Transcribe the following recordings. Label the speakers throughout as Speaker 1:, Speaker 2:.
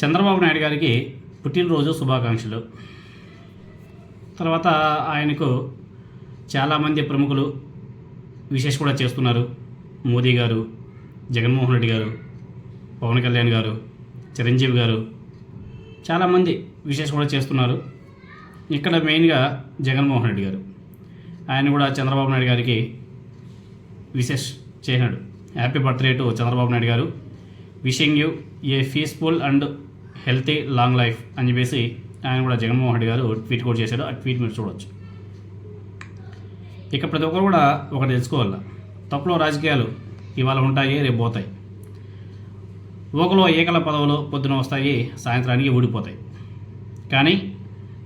Speaker 1: చంద్రబాబు నాయుడు గారికి పుట్టినరోజు శుభాకాంక్షలు. తర్వాత ఆయనకు చాలామంది ప్రముఖులు విశేష కూడా చేస్తున్నారు. మోదీ గారు జగన్మోహన్ రెడ్డి గారు పవన్ కళ్యాణ్ గారు చిరంజీవి గారు చాలామంది విశేష కూడా చేస్తున్నారు. ఇక్కడ మెయిన్గా జగన్మోహన్ రెడ్డి గారు. ఆయన కూడా చంద్రబాబు నాయుడు గారికి విశేష్ చేసినాడు. Happy birthday to Chandrababu Naidu గారు. Wishing you a peaceful and healthy long life అని చెప్పేసి ఆయన కూడా జగన్మోహన్ రెడ్డి గారు ట్వీట్ కూడా చేశాడు ఆ ట్వీట్ మీరు చూడవచ్చు ఇక ప్రతి ఒక్కరు కూడా ఒకటి తెలుసుకోవాలి? తప్పులో రాజకీయాలు ఇవాళ ఉంటాయి రేపు పోతాయి. ఓకలో ఏకల పదవులు పొద్దున వస్తాయి సాయంత్రానికి ఊడిపోతాయి. కానీ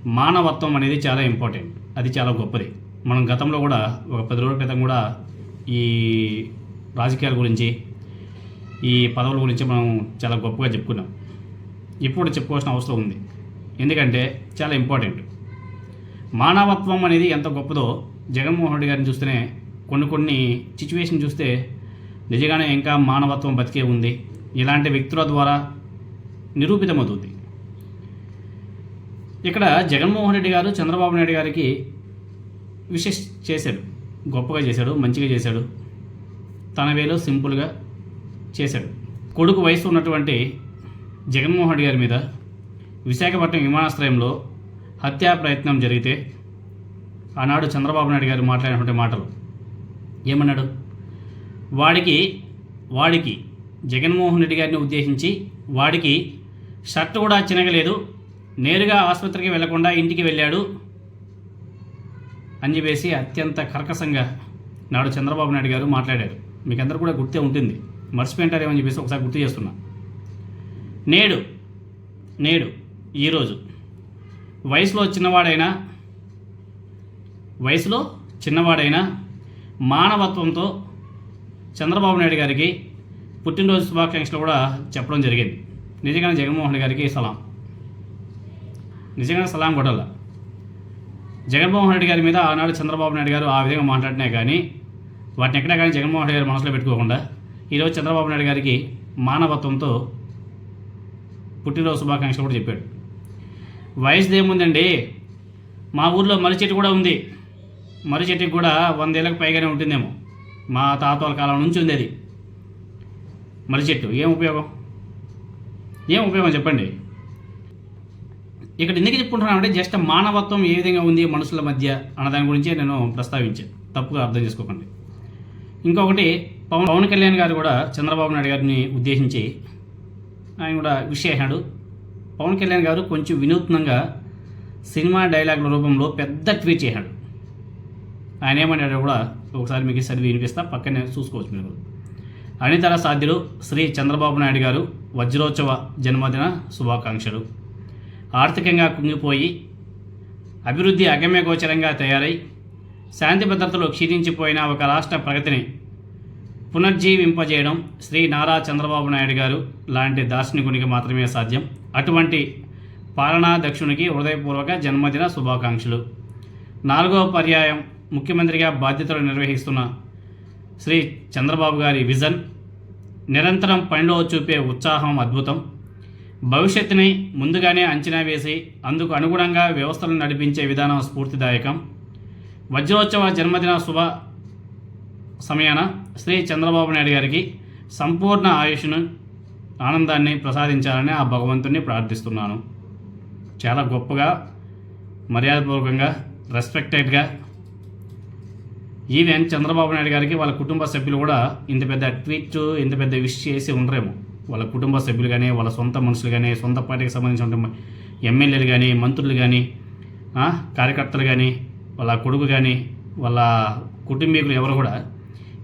Speaker 1: మానవత్వం అనేది చాలా ఇంపార్టెంట్. అది చాలా గొప్పది. మనం గతంలో కూడా ఒక పది రోజుల క్రితం కూడా ఈ రాజకీయాల గురించి ఈ పదవుల గురించి మనం చాలా గొప్పగా చెప్పుకున్నాం. ఇప్పుడు చెప్పుకోవాల్సిన అవసరం ఉంది. ఎందుకంటే చాలా ఇంపార్టెంట్. మానవత్వం అనేది ఎంత గొప్పదో జగన్మోహన్ రెడ్డి గారిని చూస్తేనే కొన్ని కొన్ని సిచ్యువేషన్ చూస్తే నిజంగానే ఇంకా మానవత్వం బతికే ఉంది. ఇలాంటి వ్యక్తుల ద్వారా నిరూపితమవుతుంది. ఇక్కడ జగన్మోహన్ రెడ్డి గారు చంద్రబాబు నాయుడు గారికి విశేష చేశాడు. గొప్పగా చేశాడు మంచిగా చేశాడు. తన వేలో సింపుల్గా చేశాడు. కొడుకు వయసు ఉన్నటువంటి జగన్మోహన్ రెడ్డి గారి మీద విశాఖపట్నం విమానాశ్రయంలో హత్యా ప్రయత్నం జరిగితే ఆనాడు చంద్రబాబు నాయుడు గారు మాట్లాడినటువంటి మాటలు ఏమన్నాడు? వాడికి వాడికి జగన్మోహన్ రెడ్డి గారిని ఉద్దేశించి వాడికి షర్ట్ కూడా చినగలేదు నేరుగా ఆసుపత్రికి వెళ్ళకుండా ఇంటికి వెళ్ళాడు అని చెప్పేసి అత్యంత కర్కశంగా నాడు చంద్రబాబు నాయుడు గారు మాట్లాడారు. మీకు అందరూ కూడా గుర్తే ఉంటుంది. మర్చిపోయింటారేమని చెప్పేసి ఒకసారి గుర్తు చేస్తున్నా. నేడు నేడు ఈరోజు. వయసులో చిన్నవాడైనా వయసులో చిన్నవాడైనా మానవత్వంతో చంద్రబాబు నాయుడు గారికి పుట్టినరోజు శుభాకాంక్షలు కూడా చెప్పడం జరిగింది. నిజంగానే జగన్మోహన్ గారికి సలాం. నిజంగానే సలాం కొట్టాల. జగన్మోహన్ రెడ్డి గారి మీద ఆనాడు చంద్రబాబు నాయుడు గారు ఆ విధంగా మాట్లాడినా కానీ వాటిని ఎక్కడా కానీ జగన్మోహన్ రెడ్డి గారు మనసులో పెట్టుకోకుండా ఈరోజు చంద్రబాబు నాయుడు గారికి మానవత్వంతో పుట్టినరోజు శుభాకాంక్షలు కూడా చెప్పాడు. వయసుది ఏముందండి? మా ఊర్లో మర్రి చెట్టు కూడా ఉంది. మర్రి చెట్టుకి కూడా వందేళ్ళకి పైగానే ఉంటుందేమో. మా తాతల కాలం నుంచి ఉంది అది మర్రి చెట్టు ఏం ఉపయోగం? ఏం ఉపయోగం చెప్పండి? ఇక్కడ ఎందుకు చెప్పుకుంటున్నానంటే జస్ట్ మానవత్వం ఏ విధంగా ఉంది మనుషుల మధ్య అన్న దాని గురించి నేను ప్రస్తావించాను తప్పుగా అర్థం చేసుకోకండి. ఇంకొకటి పవన్ పవన్ కళ్యాణ్ గారు కూడా చంద్రబాబు నాయుడు గారిని ఉద్దేశించి ఆయన కూడా విష్ చేశాడు పవన్ కళ్యాణ్ గారు కొంచెం వినూత్నంగా సినిమా డైలాగుల రూపంలో పెద్ద ట్వీట్ చేశాడు. ఆయన ఏమన్నాడో కూడా ఒకసారి మీకు చదివి వినిపిస్తా పక్కనే చూసుకోవచ్చు మీరు. అనితర సాధ్యులు శ్రీ చంద్రబాబు నాయుడు గారు వజ్రోత్సవ జన్మదిన శుభాకాంక్షలు. ఆర్థికంగా కుంగిపోయి అభివృద్ధి అగమ్యగోచరంగా తయారై శాంతి భద్రతలు క్షీణించిపోయిన ఒక రాష్ట్ర ప్రగతిని పునర్జీవింపజేయడం శ్రీ నారా చంద్రబాబు నాయుడు గారు లాంటి దార్శనికునికి మాత్రమే సాధ్యం. అటువంటి పాలనా దక్షునికి హృదయపూర్వక జన్మదిన శుభాకాంక్షలు. నాలుగవ పర్యాయం ముఖ్యమంత్రిగా బాధ్యతలు నిర్వహిస్తున్న శ్రీ చంద్రబాబు గారి విజన్. నిరంతరం పనిలో చూపే ఉత్సాహం అద్భుతం. భవిష్యత్తుని ముందుగానే అంచనా వేసి అందుకు అనుగుణంగా వ్యవస్థలను నడిపించే విధానం స్ఫూర్తిదాయకం. వజ్రోత్సవ జన్మదిన శుభ సమయాన శ్రీ చంద్రబాబు నాయుడు గారికి సంపూర్ణ ఆయుష్ను ఆనందాన్ని ప్రసాదించాలని ఆ భగవంతుని ప్రార్థిస్తున్నాను. చాలా గొప్పగా మర్యాదపూర్వకంగా రెస్పెక్టెడ్గా ఈవెన్ చంద్రబాబు నాయుడు గారికి వాళ్ళ కుటుంబ సభ్యులు కూడా ఇంత పెద్ద ట్వీట్ ఇంత పెద్ద విష్ చేసి ఉండరేమో. వాళ్ళ కుటుంబ సభ్యులు కానీ వాళ్ళ సొంత మనుషులు కానీ సొంత పార్టీకి సంబంధించిన ఎమ్మెల్యేలు కానీ మంత్రులు కానీ కార్యకర్తలు కానీ వాళ్ళ కొడుకు కానీ వాళ్ళ కుటుంబీకులు ఎవరు కూడా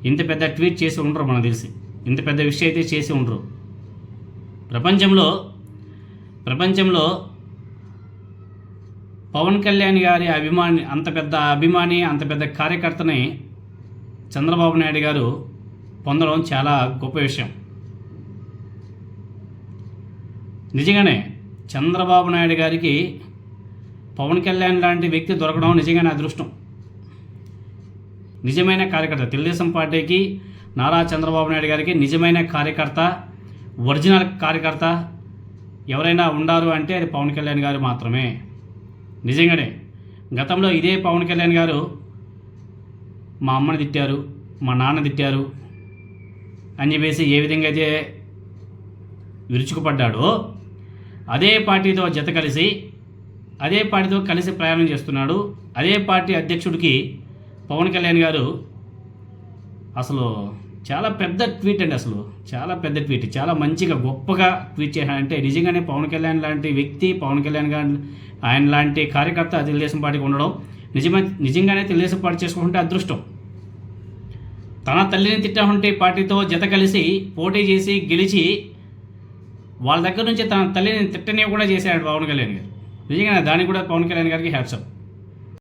Speaker 1: ఇంత పెద్ద ట్వీట్ చేసి ఉండరు మనకు తెలిసి. ఇంత పెద్ద విషయం అయితే చేసి ఉండరు. ప్రపంచంలో ప్రపంచంలో పవన్ కళ్యాణ్ గారి అభిమాని అంత పెద్ద అభిమాని అంత పెద్ద కార్యకర్తని చంద్రబాబు నాయుడు గారు పొందడం చాలా గొప్ప విషయం. నిజంగానే చంద్రబాబు నాయుడు గారికి పవన్ కళ్యాణ్ లాంటి వ్యక్తి దొరకడం నిజంగానే అదృష్టం. నిజమైన కార్యకర్త. తెలుగుదేశం పార్టీకి నారా చంద్రబాబు నాయుడు గారికి నిజమైన కార్యకర్త ఒరిజినల్ కార్యకర్త ఎవరైనా ఉండారు అంటే అది పవన్ కళ్యాణ్ గారు మాత్రమే. నిజంగానే గతంలో ఇదే పవన్ కళ్యాణ్ గారు మా అమ్మని తిట్టారు మా నాన్న తిట్టారు అని చెప్పేసి ఏ విధంగా అయితే విరుచుకుపడ్డాడో అదే పార్టీతో జత కలిసి అదే పార్టీతో కలిసి ప్రయాణం చేస్తున్నాడు అదే పార్టీ అధ్యక్షుడికి పవన్ కళ్యాణ్ గారు అసలు చాలా పెద్ద ట్వీట్ అండి అసలు. చాలా పెద్ద ట్వీట్ చాలా మంచిగా గొప్పగా ట్వీట్ చేశాడంటే నిజంగానే పవన్ కళ్యాణ్ లాంటి వ్యక్తి పవన్ కళ్యాణ్ గారు ఆయన లాంటి కార్యకర్త తెలుగుదేశం పార్టీకి ఉండడం నిజమే నిజంగానే తెలుగుదేశం పార్టీ చేసుకుంటే అదృష్టం. తన తల్లిని తిట్టామంటే పార్టీతో జత కలిసి పోటీ చేసి గెలిచి వాళ్ళ దగ్గర నుంచి తన తల్లిని తిట్టని కూడా చేశాడు పవన్ కళ్యాణ్ గారు. నిజంగానే దానికి కూడా పవన్ కళ్యాణ్ గారికి హ్యాట్సప్